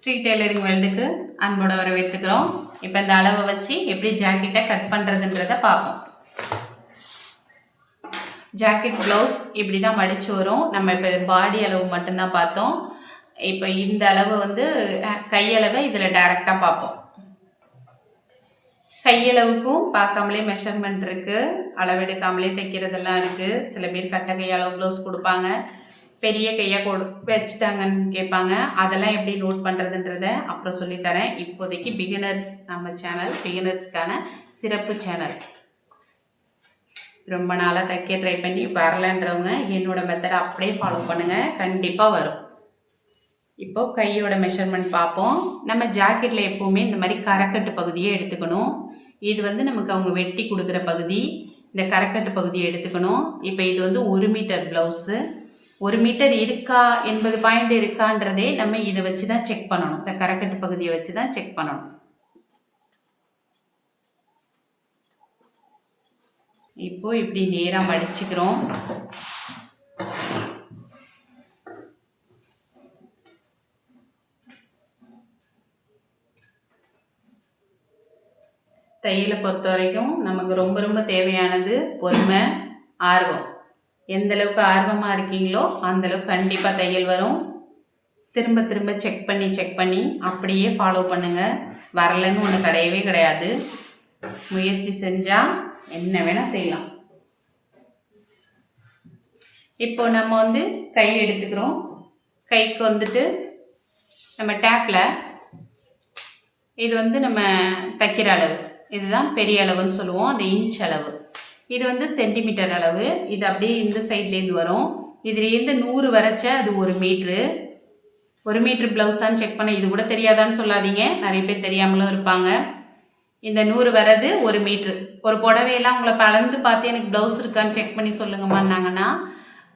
Street tailoring வேர்ல்டுக்கு அன்போட வரவேற்றுக்கிறோம் இப்போ இந்த அளவை வச்சு எப்படி ஜாக்கெட்டை கட் பண்ணுறதுன்றத பார்ப்போம். ஜாக்கெட் ப்ளவுஸ் இப்படி தான் மடித்து வரும். நம்ம இப்போ பாடி அளவு மட்டும்தான் பார்த்தோம். இப்போ இந்த அளவு வந்து கையளவை இதில் டைரெக்டாக பார்ப்போம். கையளவுக்கும் பார்க்காமலே மெஷர்மெண்ட் இருக்குது அளவெடுக்காமலே தைக்கிறதெல்லாம் இருக்குது சில பேர் கட்டை கையளவு ப்ளவுஸ் கொடுப்பாங்க. பெரிய கையாக கொடு வச்சுட்டாங்கன்னு கேட்பாங்க. அதெல்லாம் எப்படி நோட் பண்ணுறதுன்றத அப்புறம் சொல்லித்தரேன் இப்போதைக்கு பிகினர்ஸ் நம்ம சேனல் பிகினர்ஸ்க்கான சிறப்பு சேனல் ரொம்ப நாளாக தைக்க ட்ரை பண்ணி வரலன்றவங்க என்னோடய மெத்தடை அப்படியே ஃபாலோ பண்ணுங்கள் கண்டிப்பாக வரும். இப்போது கையோட மெஷர்மெண்ட் பார்ப்போம். நம்ம ஜாக்கெட்டில் எப்போவுமே இந்த மாதிரி கரக்கட்டு பகுதியை எடுத்துக்கணும். இது வந்து நமக்கு அவங்க வெட்டி கொடுக்குற பகுதி. இந்த கரக்கட்டு பகுதியை எடுத்துக்கணும். இப்போ இது வந்து ஒரு மீட்டர் ப்ளவுஸு ஒரு மீட்டர் இருக்கா எண்பது பாயிண்ட் இருக்கான்றதே நம்ம இதை வச்சு தான் செக் பண்ணணும். இந்த கரக்கட்டு பகுதியை வச்சு தான் செக் பண்ணணும். இப்போ இப்படி நேராக மடிச்சுக்கிறோம். தையலை பொறுத்த வரைக்கும் நமக்கு ரொம்ப ரொம்ப தேவையானது பொறுமை ஆர்வம். எந்த அளவுக்கு ஆர்வமாக இருக்கீங்களோ அந்த அளவுக்கு கண்டிப்பாக தையல் வரும். திரும்ப திரும்ப செக் பண்ணி செக் பண்ணி அப்படியே ஃபாலோ பண்ணுங்கள் வரலைன்னு ஒன்று கிடையவே கிடையாது. முயற்சி செஞ்சால் என்ன வேணால் செய்யலாம். இப்போ நம்ம வந்து கை எடுத்துக்கிறோம். கைக்கு வந்துட்டு நம்ம டேப்பில் இது வந்து நம்ம தைக்கிற அளவு. இதுதான் பெரிய அளவுன்னு சொல்லுவோம். அந்த இன்ச் அளவு. இது வந்து சென்டிமீட்டர் அளவு. இது அப்படியே இந்த சைட்லேருந்து வரும். இதுலேருந்து நூறு வரைச்ச அது ஒரு மீட்ரு ஒரு மீட்ரு ப்ளவுஸான்னு செக் பண்ண இது கூட தெரியாதான்னு சொல்லாதீங்க. நிறைய பேர் தெரியாமலும் இருப்பாங்க. இந்த நூறு வரது ஒரு மீட்ரு ஒரு புடவையெல்லாம் உங்களை பலந்து பார்த்து எனக்கு ப்ளவுஸ் இருக்கான்னு செக் பண்ணி சொல்லுங்கம்மான்னாங்கன்னா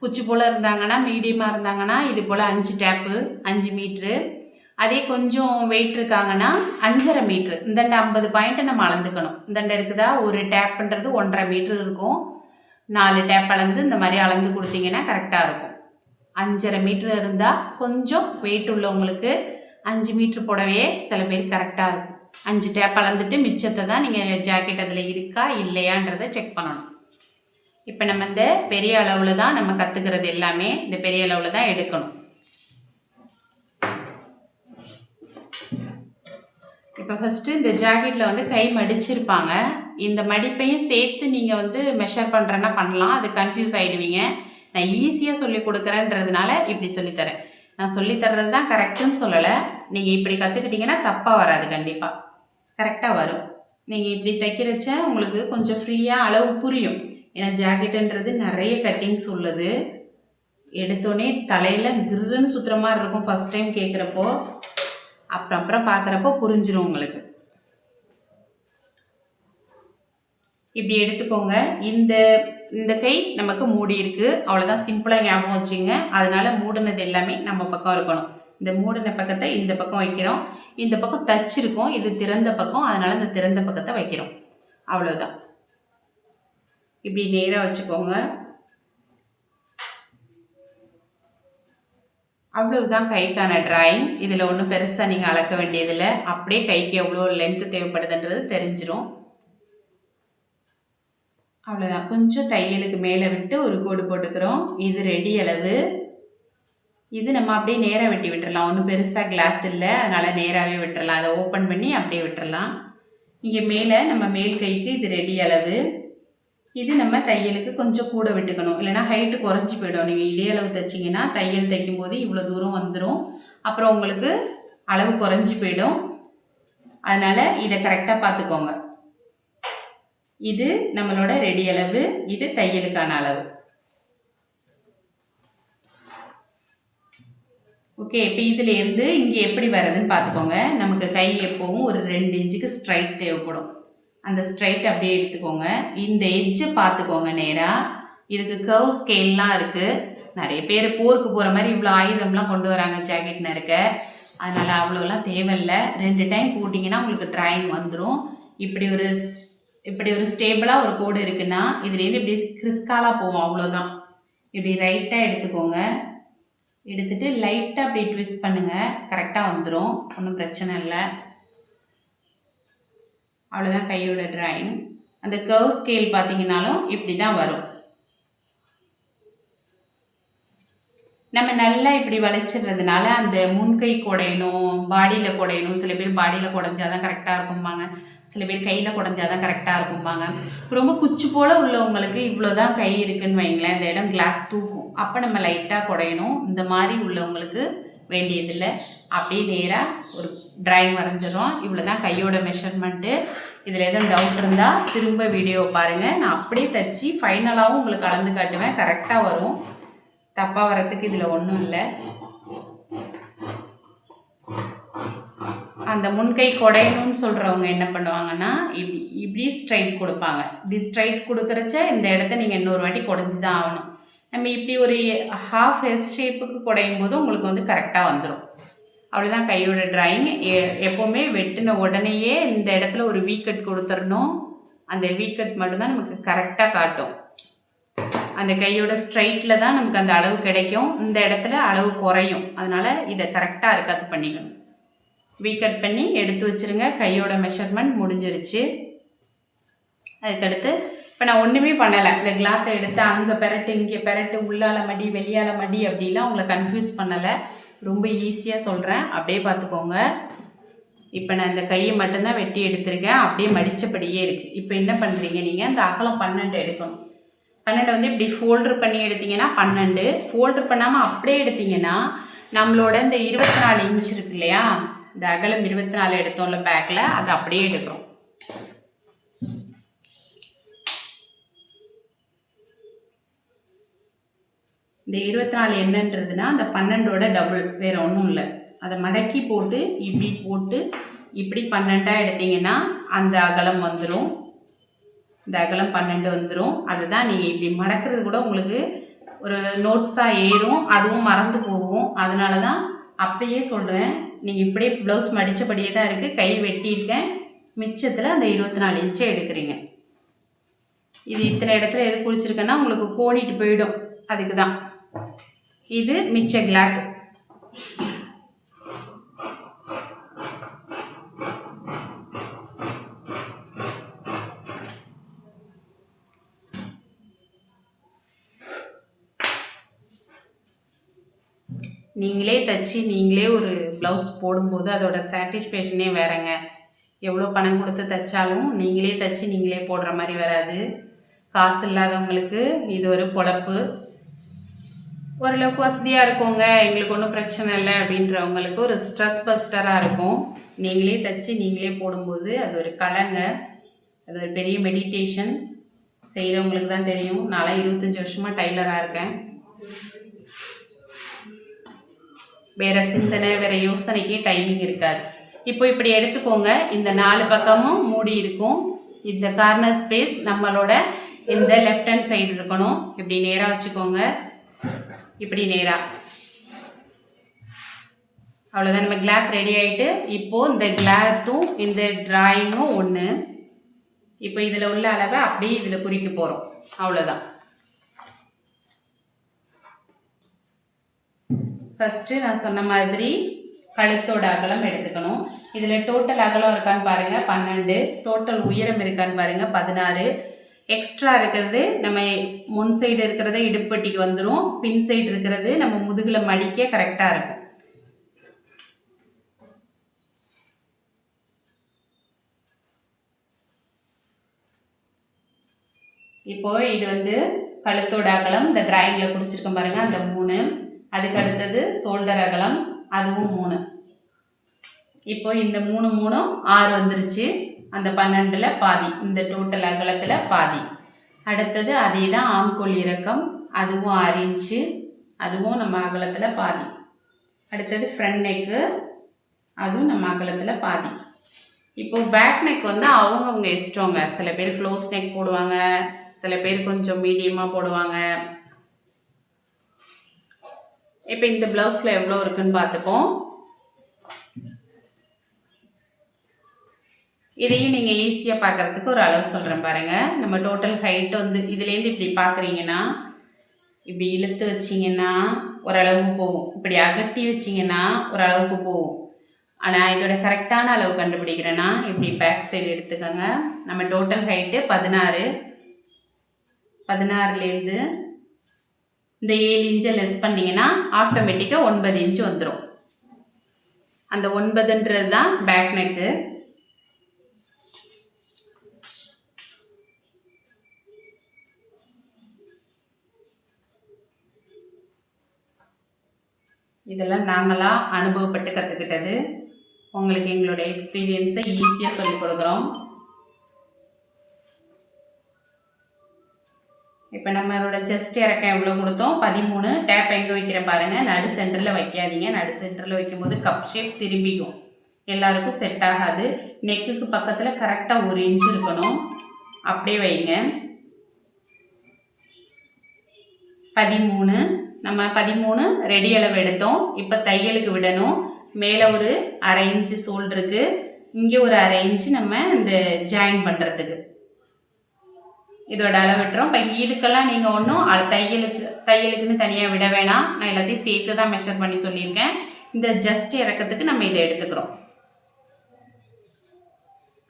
குச்சி போல் இருந்தாங்கன்னா மீடியமாக இருந்தாங்கன்னா இது போல் அஞ்சு டேப்பு அஞ்சு மீட்ரு அதே கொஞ்சம் வெயிட் இருக்காங்கன்னா அஞ்சரை மீட்ரு இந்தண்ட ஐம்பது பாயிண்ட்டை நம்ம அளந்துக்கணும். இந்தண்ட இருக்குதா? ஒரு டேப்புன்றது ஒன்றரை மீட்ரு இருக்கும். நாலு டேப் அளந்து இந்த மாதிரி அளந்து கொடுத்தீங்கன்னா கரெக்டாக இருக்கும். அஞ்சரை மீட்ரு இருந்தால் கொஞ்சம் வெயிட் உள்ளவங்களுக்கு அஞ்சு மீட்ரு போடவே சில பேர் கரெக்டாக இருக்கும். அஞ்சு டேப் அளந்துட்டு மிச்சத்தை தான் நீங்கள் ஜாக்கெட் அதில் இருக்கா இல்லையான்றதை செக் பண்ணணும். இப்போ நம்ம இந்த பெரிய அளவில் தான் நம்ம கற்றுக்கிறது எல்லாமே இந்த பெரிய அளவில் தான் எடுக்கணும். இப்போ ஃபஸ்ட்டு இந்த ஜாக்கெட்டில் வந்து கை மடிச்சிருப்பாங்க. இந்த மடிப்பையும் சேர்த்து நீங்கள் வந்து மெஷர் பண்ணுறேன்னா பண்ணலாம். அது கன்ஃபியூஸ் ஆகிடுவீங்க நான் ஈஸியாக சொல்லி கொடுக்குறேன்றதுனால இப்படி சொல்லித்தரேன் நான் சொல்லித்தர்றது தான் கரெக்டுன்னு சொல்லலை. நீங்கள் இப்படி கற்றுக்கிட்டிங்கன்னா தப்பாக வராது கண்டிப்பாக கரெக்டாக வரும். நீங்கள் இப்படி தைக்கிறச்ச உங்களுக்கு கொஞ்சம் ஃப்ரீயாக அளவு புரியும். ஏன்னா ஜாக்கெட்டுன்றது நிறைய கட்டிங்ஸ் உள்ளது. எடுத்தோடனே தலையில் கிருன்னு சுற்றுற மாதிரி இருக்கும். ஃபஸ்ட் டைம் கேட்குறப்போ அப்புறம் அப்புறம் பார்க்குறப்போ புரிஞ்சிடும் உங்களுக்கு. இப்படி எடுத்துக்கோங்க. இந்த இந்த கை நமக்கு மூடி இருக்கு. அவ்வளோதான் சிம்பிளாக ஞாபகம் வச்சுங்க. அதனால மூடினது எல்லாமே நம்ம பக்கம் இருக்கணும். இந்த மூடின பக்கத்தை இந்த பக்கம் வைக்கிறோம். இந்த பக்கம் தச்சிருக்கோம். இது திறந்த பக்கம். அதனால இந்த திறந்த பக்கத்தை வைக்கிறோம். அவ்வளோதான் இப்படி நேராக வச்சுக்கோங்க. அவ்வளவுதான் கைக்கான ட்ராயிங் இதில் ஒன்றும் பெருசாக நீங்கள் அளக்க வேண்டியதில்லை. அப்படியே கைக்கு எவ்வளோ லென்த்து தேவைப்படுதுன்றது தெரிஞ்சிடும் அவ்வளோதான் கொஞ்சம் தையலுக்கு மேலே விட்டு ஒரு கோடு போட்டுக்கிறோம். இது ரெடி அளவு. இது நம்ம அப்படியே நேராக வெட்டி விட்டுறலாம். ஒன்றும் பெருசாக கிளாத் இல்லை. அதனால் நேராகவே விட்டுறலாம். அதை ஓப்பன் பண்ணி அப்படியே விட்டுறலாம். இங்கே மேலே நம்ம மேல் கைக்கு இது ரெடி அளவு. இது நம்ம தையலுக்கு கொஞ்சம் கூட விட்டுக்கணும். இல்லைனா ஹைட்டு குறைஞ்சி போயிடும். நீங்கள் இதே அளவு தைச்சிங்கன்னா தையல் தைக்கும் போது இவ்வளோ தூரம் வந்துடும் அப்புறம் உங்களுக்கு அளவு குறைஞ்சி போயிடும். அதனால் இதை கரெக்டாக பார்த்துக்கோங்க. இது நம்மளோட ரெடி அளவு. இது தையலுக்கான அளவு. ஓகே இப்போ இதுலேருந்து இங்கே எப்படி வர்றதுன்னு பார்த்துக்கோங்க. நமக்கு கை எப்போவும் ஒரு ரெண்டு இன்ச்சுக்கு ஸ்ட்ரைட் தேவைப்படும். அந்த ஸ்ட்ரைட் அப்படியே எடுத்துக்கோங்க. இந்த எஜ்ஜை பார்த்துக்கோங்க நேராக இதுக்கு கர்வ் ஸ்கேல்லாம் இருக்குது நிறைய பேர் போருக்கு போகிற மாதிரி இவ்வளோ ஆயுதம்லாம் கொண்டு வராங்க ஜாக்கெட் நறுக்க. அதனால் அவ்வளோலாம் தேவையில்லை. ரெண்டு டைம் போட்டிங்கன்னா உங்களுக்கு ட்ராயிங் வந்துடும் இப்படி ஒரு ஸ்- இப்படி ஒரு ஸ்டேபிளாக ஒரு கோடு இருக்குன்னா இதுலேருந்து இப்படி கிறிஸ்காலாக போவோம் அவ்வளோதான். இப்படி ரைட்டாக எடுத்துக்கோங்க. எடுத்துகிட்டு லைட்டாக அப்படியே ட்விஸ்ட் பண்ணுங்கள் கரெக்டாக வந்துடும் ஒன்றும் பிரச்சனை இல்லை. அவ்வளோதான் கையோட ட்ராயிங் அந்த கர்வ் ஸ்கேல் பார்த்தீங்கன்னாலும் இப்படி தான் வரும். நம்ம நல்லா இப்படி வளைச்சிடுறதுனால அந்த முன்கை குடையணும் பாடியில் குடையணும். சில பேர் பாடியில் குடஞ்சாதான் கரெக்டாக இருக்கும்பாங்க. சில பேர் கையில் குடஞ்சாதான் கரெக்டாக இருக்கும்பாங்க. ரொம்ப குச்சி போல் உள்ளவங்களுக்கு இவ்வளோ தான் கை இருக்குன்னு வைங்களேன். இந்த இடம் கிளாக் தூக்கும். அப்போ நம்ம லைட்டாக குடையணும். இந்த மாதிரி உள்ளவங்களுக்கு வேண்டியதில்லை. அப்படியே நேராக ஒரு ட்ராயிங் வரைஞ்சிடும் இவ்வளோ தான் கையோட மெஷர்மெண்ட்டு இதில் எதுவும் டவுட் இருந்தால் திரும்ப வீடியோ பாருங்கள் நான் அப்படியே தச்சு ஃபைனலாகவும் உங்களுக்கு கலந்து காட்டுவேன். கரெக்டாக வரும். தப்பாக வரத்துக்கு இதில் ஒன்றும் இல்லை. அந்த முன்கை குடையணும்னு சொல்கிறவங்க என்ன பண்ணுவாங்கன்னா இப்படி இப்படி ஸ்ட்ரைட் கொடுப்பாங்க. இப்படி ஸ்ட்ரைட் கொடுக்குறச்ச இந்த இடத்த நீங்கள் இன்னொரு வாட்டி குடைஞ்சி தான் ஆகணும். நம்ம இப்படி ஒரு ஹாஃப் எஸ் ஷேப்புக்கு குடையும் போது உங்களுக்கு வந்து கரெக்டாக வந்துடும் அவ்வளோதான் கையோட ட்ராயிங் எப்போவுமே வெட்டின உடனேயே இந்த இடத்துல ஒரு வீக்கட் கொடுத்துடணும் அந்த வீக்கட் மட்டும்தான் நமக்கு கரெக்டாக காட்டும். அந்த கையோட ஸ்ட்ரைட்டில் தான் நமக்கு அந்த அளவு கிடைக்கும். இந்த இடத்துல அளவு குறையும். அதனால் இதை கரெக்டாக இருக்காது பண்ணிக்கணும். வீக்கட் பண்ணி எடுத்து வச்சுருங்க. கையோட மெஷர்மெண்ட் முடிஞ்சிருச்சு. அதுக்கடுத்து இப்போ நான் ஒன்றுமே பண்ணலை. இந்த கிளாத்தை எடுத்து அங்கே பெரட்டு இங்கே பெரட்டு உள்ளால மடி வெளியால மடி அப்படிலாம் உங்களை கன்ஃபியூஸ் பண்ணலை. ரொம்ப ஈஸியாக சொல்கிறேன் அப்படியே பார்த்துக்கோங்க. இப்போ நான் இந்த கையை மட்டும்தான் வெட்டி எடுத்திருக்கேன். அப்படியே மடித்தபடியே இருக்குது இப்போ என்ன பண்ணுறீங்க நீங்கள் இந்த அகலம் பன்னெண்டு எடுக்கணும். பன்னெண்டு வந்து இப்படி ஃபோல்டர் பண்ணி எடுத்தீங்கன்னா பன்னெண்டு. ஃபோல்டர் பண்ணாமல் அப்படியே எடுத்தீங்கன்னா நம்மளோட இந்த இருபத்தி நாலு இன்ச் இருக்கு இல்லையா? இந்த அகலம் இருபத்தி நாலு எடுத்தோம்ல பேக்கில் அதை அப்படியே எடுக்கிறோம். இந்த இருபத்தி நாலு என்னன்றதுன்னா அந்த பன்னெண்டோட டபுள் வேறு ஒன்றும் இல்லை. அதை மடக்கி போட்டு இப்படி போட்டு இப்படி பன்னெண்டாக எடுத்தீங்கன்னா அந்த அகலம் வந்துடும் இந்த அகலம் பன்னெண்டு வந்துடும் அதுதான் நீங்கள் இப்படி மடக்கிறது கூட உங்களுக்கு ஒரு நோட்ஸாக ஏறும். அதுவும் மறந்து போகும். அதனால தான் அப்படியே சொல்கிறேன் நீங்கள் இப்படியே ப்ளவுஸ் மடித்தபடியே தான் இருக்குது கை வெட்டியிருக்கேன் மிச்சத்தில் அந்த இருபத்தி நாலு இன்ச்சை எடுக்கிறீங்க. இது இத்தனை இடத்துல எது குளிச்சிருக்கேன்னா உங்களுக்கு கோடிட்டு போயிடும். அதுக்கு தான் இது மிச்ச கிளாக் நீங்களே தச்சு நீங்களே ஒரு ப்ளவுஸ் போடும்போது அதோட சாட்டிஸ்ஃபேக்ஷனே வேறங்க. எவ்வளோ பணம் கொடுத்து தைச்சாலும் நீங்களே தச்சு நீங்களே போடுற மாதிரி வராது. காசு இல்லாதவங்களுக்கு இது ஒரு பொழப்பு. ஓரளவுக்கு வசதியாக இருக்கோங்க. எங்களுக்கு ஒன்றும் பிரச்சனை இல்லை அப்படின்றவங்களுக்கு ஒரு ஸ்ட்ரெஸ் பஸ்டராக இருக்கும். நீங்களே தச்சு நீங்களே போடும்போது அது ஒரு கலைங்க அது ஒரு பெரிய மெடிடேஷன் செய்கிறவங்களுக்கு தான் தெரியும். நான்லாம் இருபத்தஞ்சி வருஷமாக டைலராக இருக்கேன். வேறு சிந்தனை வேறு யோசனைக்கே டைமிங் இருக்காது. இப்போ இப்படி எடுத்துக்கோங்க. இந்த நாலு பக்கமும் மூடி இருக்கும். இந்த கார்னர் ஸ்பேஸ் நம்மளோட இந்த லெஃப்ட் ஹேண்ட் சைடு இருக்கணும். இப்படி நேராக வச்சுக்கோங்க. இப்படி நேராக அவ்வளோதான் நம்ம கிளாத் ரெடி ஆகிட்டு இப்போது இந்த கிளாத்தும் இந்த ட்ராயிங்கும் ஒன்று இப்போ இதில் உள்ள அளவை அப்படியே இதில் குறிக்க போகிறோம் அவ்வளோதான் ஃபஸ்ட்டு நான் சொன்ன மாதிரி கழுத்தோட அகலம் எடுத்துக்கணும். இதில் டோட்டல் அகலம் இருக்கான்னு பாருங்கள் பன்னெண்டு. டோட்டல் உயரம் இருக்கான்னு பாருங்கள் பதினாறு. எக்ஸ்ட்ரா இருக்கிறது நம்ம முன் சைடு இருக்கிறத இடுப்பட்டிக்கு வந்துடும் பின் சைடு இருக்கிறது நம்ம முதுகில் மடிக்க கரெக்டாக இருக்கும். இப்போ இது வந்து கழுத்தோட அகலம் இந்த டிராயிங்கில் குடிச்சிருக்க பாருங்க அந்த மூணு. அதுக்கு அடுத்தது ஷோல்டர் அகலம் அதுவும் மூணு. இப்போ இந்த மூணு மூணும் ஆறு வந்துருச்சு. அந்த பன்னெண்டில் பாதி இந்த டோட்டல் அகலத்தில் பாதி. அடுத்தது அதே தான் ஆம்கோல் இறக்கம் அதுவும் ஆறு இன்ச்சு அதுவும் நம்ம அகலத்தில் பாதி. அடுத்தது ஃப்ரண்ட் நெக்கு அதுவும் நம்ம அகலத்தில் பாதி. இப்போ பேக் நெக் வந்து அவங்கவுங்க இஷ்டங்க. சில பேர் க்ளோஸ் நெக் போடுவாங்க சில பேர் கொஞ்சம் மீடியமாக போடுவாங்க. இப்போ இந்த ப்ளவுஸில் எவ்வளோ இருக்குன்னு பார்த்துப்போம். இதையும் நீங்கள் ஈஸியாக பார்க்குறதுக்கு ஒரு அளவு சொல்கிறேன் பாருங்கள் நம்ம டோட்டல் ஹைட் வந்து இதுலேருந்து இப்படி பார்க்குறீங்கன்னா இப்படி இழுத்து வச்சிங்கன்னா ஓரளவுக்கு போகும். இப்படி அகட்டி வச்சிங்கன்னா ஓரளவுக்கு போகும். ஆனால் இதோட கரெக்டான அளவு கண்டுபிடிக்கிறேன்னா இப்படி பேக் சைடு எடுத்துக்கோங்க. நம்ம டோட்டல் ஹைட்டு பதினாறு. பதினாறுலேருந்து இந்த ஏழு இன்ச்சை லெஸ் பண்ணிங்கன்னா ஆட்டோமேட்டிக்காக ஒன்பது இன்ச்சு வந்துடும் அந்த ஒன்பதுன்றது தான் பேக் நெக்கு இதெல்லாம் நாங்களாக அனுபவப்பட்டு கற்றுக்கிட்டது உங்களுக்கு எங்களுடைய எக்ஸ்பீரியன்ஸை ஈஸியாக சொல்லிக் கொடுக்குறோம். இப்போ நம்மளோட செஸ்ட் இறக்கம் எவ்வளோ கொடுத்தோம்? பதிமூணு. டேப் எங்கே வைக்கிறேன் பாருங்கள் நடு சென்டரில் வைக்காதீங்க. நடு சென்டரில் வைக்கும்போது கப் ஷேப் திரும்பிக்கும். எல்லாருக்கும் செட் ஆகாது. நெக்குக்கு பக்கத்தில் கரெக்டாக ஒரு இன்ச் இருக்கணும். அப்படியே வைங்க. பதிமூணு. நம்ம பதிமூணு ரெடி அளவு எடுத்தோம். இப்போ தையலுக்கு விடணும். மேலே ஒரு அரை இன்ச்சு சோல் இருக்கு. இங்கே ஒரு அரை இன்ச்சு நம்ம இந்த ஜாயின் பண்ணுறதுக்கு இதோட அளவு விட்டுறோம். இப்போ இதுக்கெல்லாம் நீங்கள் ஒன்றும் தையலுக்கு தையலுக்குன்னு தனியாக விட வேணாம். நான் எல்லாத்தையும் சேர்த்து தான் மெஷர் பண்ணி சொல்லியிருக்கேன். இந்த ஜஸ்ட் இறக்கத்துக்கு நம்ம இதை எடுத்துக்கிறோம்.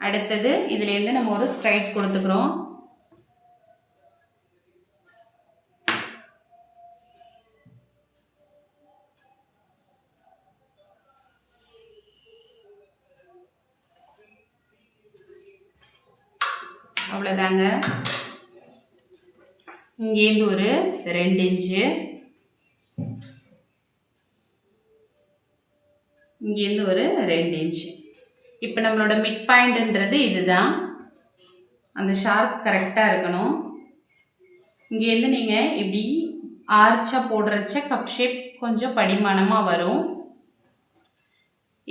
அடுத்தது இதுலேருந்து நம்ம ஒரு ஸ்ட்ரைட் கொடுத்துக்கிறோம். அவ்வளோதாங்க இங்கேருந்து ஒரு ரெண்டு இன்ச்சு. இங்கேருந்து ஒரு ரெண்டு இன்ச்சு. இப்போ நம்மளோட மிட் பாயிண்ட்ன்றது இதுதான். அந்த ஷார்ப் கரெக்டாக இருக்கணும். இங்கேருந்து நீங்கள் இப்படி ஆர்ச்சாக போடுறச்ச கப் ஷேப் கொஞ்சம் படிமானமாக வரும்.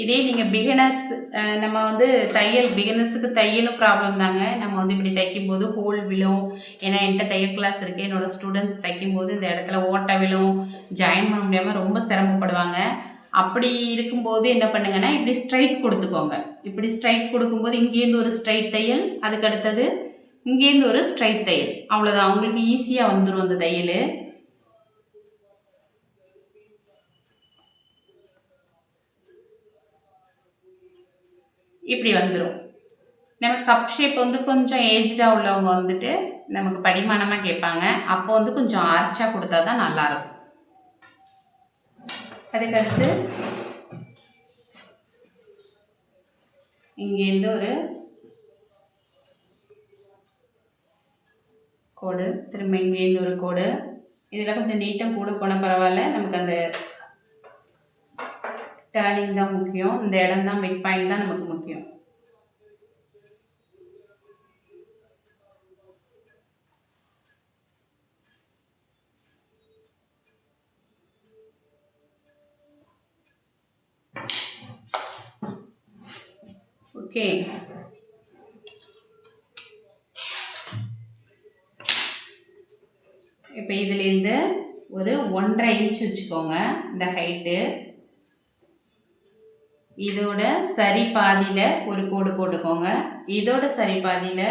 இதே நீங்கள் பிகினர்ஸ் நம்ம வந்து தையல் பிகினர்ஸுக்கு தையலும் ப்ராப்ளம் தாங்க. நம்ம வந்து இப்படி தைக்கும்போது ஹோல் விழும். ஏன்னா என்கிட்ட தையல் கிளாஸ் இருக்குது என்னோடய ஸ்டூடெண்ட்ஸ் தைக்கும் போது இந்த இடத்துல ஓட்டை விழும். ஜாயின் பண்ண முடியாமல் ரொம்ப சிரமப்படுவாங்க. அப்படி இருக்கும்போது என்ன பண்ணுங்கன்னா இப்படி ஸ்ட்ரைட் கொடுத்துக்கோங்க. இப்படி ஸ்ட்ரைட் கொடுக்கும்போது இங்கேருந்து ஒரு ஸ்ட்ரைட் தையல் அதுக்கு அடுத்தது இங்கேருந்து ஒரு ஸ்ட்ரைட் தையல். அவ்வளோதான் அவங்களுக்கு ஈஸியாக வந்துடும் அந்த தையல். இப்படி வந்துடும் நம்ம கப் ஷேப் வந்து கொஞ்சம் ஏஜ்டாக உள்ளவங்க வந்துட்டு நமக்கு படிமானமாக கேட்பாங்க. அப்போ வந்து கொஞ்சம் ஆர்ச்சாக கொடுத்தா தான் நல்லாயிருக்கும். அதுக்கடுத்து இங்கேருந்து ஒரு கோடு திரும்ப இங்கேருந்து ஒரு கோடு. இதில் கொஞ்சம் நீட்டாக கூட போனால் பரவாயில்ல. நமக்கு அந்த டேர்னிங் தான் முக்கியம். இந்த இடம் தான் மிட் பாயிண்ட் தான் நமக்கு முக்கியம். ஓகே இப்போ இதுலேருந்து ஒரு ஒன்றரை இன்ச் வச்சுக்கோங்க. இந்த ஹைட்டு இதோட சரி பாதியில் ஒரு கோடு போட்டுக்கோங்க. இதோட சரி பாதியில்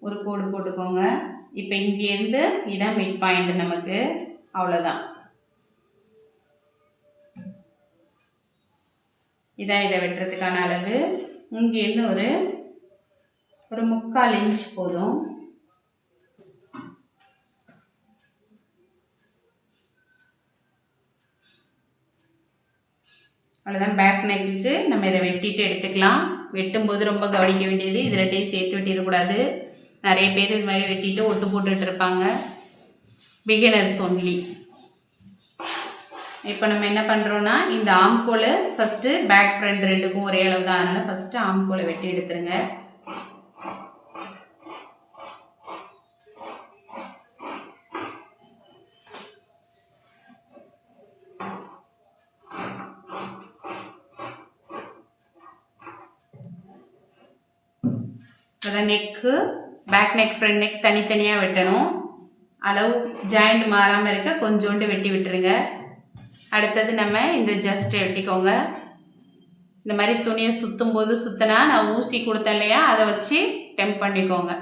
ஒரு கோடு போட்டுக்கோங்க. இப்போ இங்கேருந்து இதான் மிட் பாயிண்ட் நமக்கு அவ்வளோதான் இதான் இதை வெட்டுறதுக்கான அளவு. இங்கேருந்து ஒரு ஒரு முக்கால் இன்ச் போதும். அவ்வளோதான் பேக் நெக்குக்கு நம்ம இதை வெட்டிட்டு எடுத்துக்கலாம். வெட்டும்போது ரொம்ப கவனிக்க வேண்டியது இதில் டே சேர்த்து வெட்டிடக்கூடாது. நிறைய பேர் இது மாதிரி வெட்டிட்டு ஒட்டு போட்டுட்டு இருப்பாங்க. பிகினர்ஸ் ஒன்லி இப்போ நம்ம என்ன பண்ணுறோன்னா இந்த ஆம்கோலை ஃபஸ்ட்டு பேக் ஃப்ரண்ட் ரெண்டுக்கும் ஒரே அளவு தான் அதனால் ஃபஸ்ட்டு ஆம்கோலை வெட்டி எடுத்துருங்க. Neck back neck front neck தனித்தனியாக வெட்டணும். அளவு ஜாயிண்ட் மாறாமல் இருக்க கொஞ்சோண்டு வெட்டி விட்டுருங்க. அடுத்தது நம்ம இந்த ஜஸ்ட் வெட்டிக்கோங்க. இந்த மாதிரி துணியை சுற்றும் போது சுற்றினா நான் ஊசி கொடுத்தேன் இல்லையா அதை வச்சு டெம்ப் பண்ணிக்கோங்க.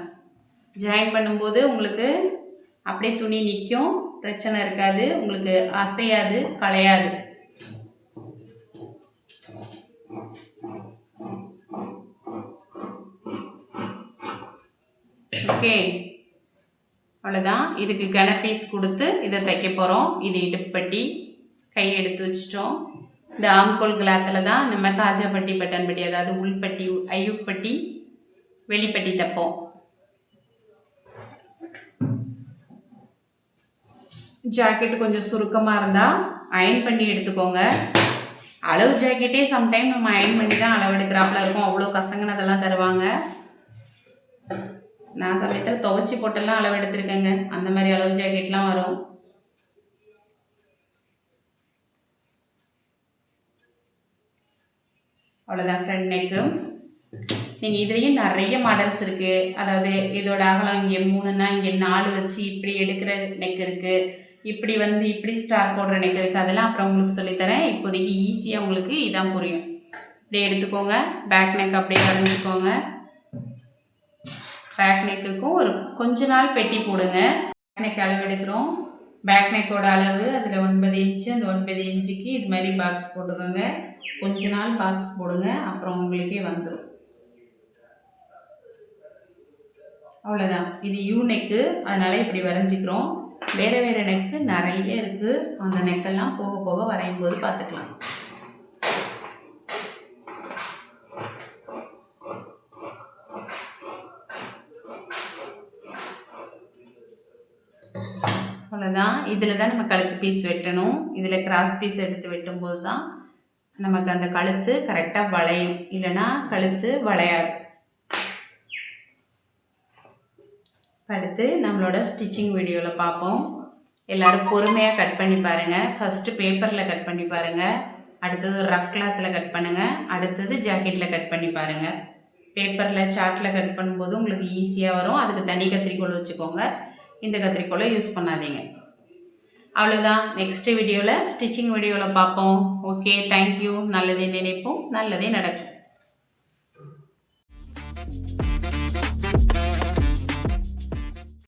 ஜாயின் பண்ணும்போது உங்களுக்கு அப்படியே துணி நிற்கும். பிரச்சனை இருக்காது. உங்களுக்கு அசையாது களையாது. ஓகே அவ்வளோதான் இதுக்கு கன பீஸ் கொடுத்து இதை தைக்க போகிறோம் இது இடுப்பட்டி கை எடுத்து வச்சிட்டோம். இந்த ஆம்கோல் கிளாத்தில் தான் நம்ம காஜாப்பட்டி பட்டன் பட்டி அதாவது உள்பட்டி ஐயுப்பட்டி வெளிப்பட்டி தைப்போம். ஜாக்கெட் கொஞ்சம் சுருக்கமாக இருந்தால் அயன் பண்ணி எடுத்துக்கோங்க. அளவு ஜாக்கெட்டே சம்டைம் நம்ம அயன் பண்ணி தான் அளவு எடுக்கிறாப்புல இருக்கும். அவ்வளோ கசங்கினதெல்லாம் தருவாங்க. நான் சமயத்தில் துவைச்சி போட்டெல்லாம் அளவு எடுத்திருக்கேங்க. அந்த மாதிரி அளவு ஜாக்கெட்லாம் வரும். அவ்வளோதான் ஃப்ரண்ட் நெக்கு நீங்கள் இதுலேயும் நிறைய மாடல்ஸ் இருக்குது அதாவது இதோட அகலம் இங்கே மூணுன்னா இங்கே நாலு வச்சு இப்படி எடுக்கிற நெக் இருக்குது இப்படி வந்து இப்படி ஸ்டார் போடுற நெக் இருக்குது அதெல்லாம் அப்புறம் உங்களுக்கு சொல்லித்தரேன். இப்போதைக்கு ஈஸியாக உங்களுக்கு இதான் புரியும். இப்படியே எடுத்துக்கோங்க. பேக் நெக் அப்படியே வரைஞ்சிக்கோங்க பேக் நெக்குக்கும் ஒரு கொஞ்ச நாள் பெட்டி போடுங்க. நெக் அளவு எடுக்கிறோம். பேக் நெக்கோட அளவு அதில் ஒன்பது இன்ச்சு அந்த ஒன்பது இன்ச்சுக்கு இது மாதிரி பாக்ஸ் போட்டுக்கோங்க. கொஞ்ச நாள் பாக்ஸ் போடுங்க அப்புறம் உங்களுக்கே வந்துடும் அவ்வளோதான் இது யூ நெக்கு அதனால் இப்படி வரைஞ்சிக்கிறோம். வேறு வேறு நெக்கு நிறைய இருக்குது அந்த நெக்கெல்லாம் போக போக வரையும் போது பார்த்துக்கலாம் அவ்வளோதான் இதில் தான் நம்ம கழுத்து பீஸ் வெட்டணும். இதில் கிராஸ் பீஸ் எடுத்து வெட்டும்போது தான் நமக்கு அந்த கழுத்து கரெக்டாக வளையும். இல்லைன்னா கழுத்து வளையாது. அடுத்து நம்மளோட ஸ்டிச்சிங் வீடியோவில் பார்ப்போம். எல்லோரும் பொறுமையாக கட் பண்ணி பாருங்கள் ஃபஸ்ட்டு பேப்பரில் கட் பண்ணி பாருங்கள் அடுத்தது ஒரு ரஃப் கிளாத்தில் கட் பண்ணுங்கள் அடுத்தது ஜாக்கெட்டில் கட் பண்ணி பாருங்கள் பேப்பரில் சார்ட்டில் கட் பண்ணும்போது உங்களுக்கு ஈஸியாக வரும். அதுக்கு தனி கத்திரிக்கோல் வச்சுக்கோங்க. இந்த கத்திரிக்கோலை யூஸ் பண்ணாதீங்க. அவ்வளோதான் நெக்ஸ்ட் வீடியோவில் ஸ்டிச்சிங் வீடியோவில் பார்ப்போம். ஓகே தேங்க்யூ நல்லதே நினைப்போம். நல்லதே நடக்கும்.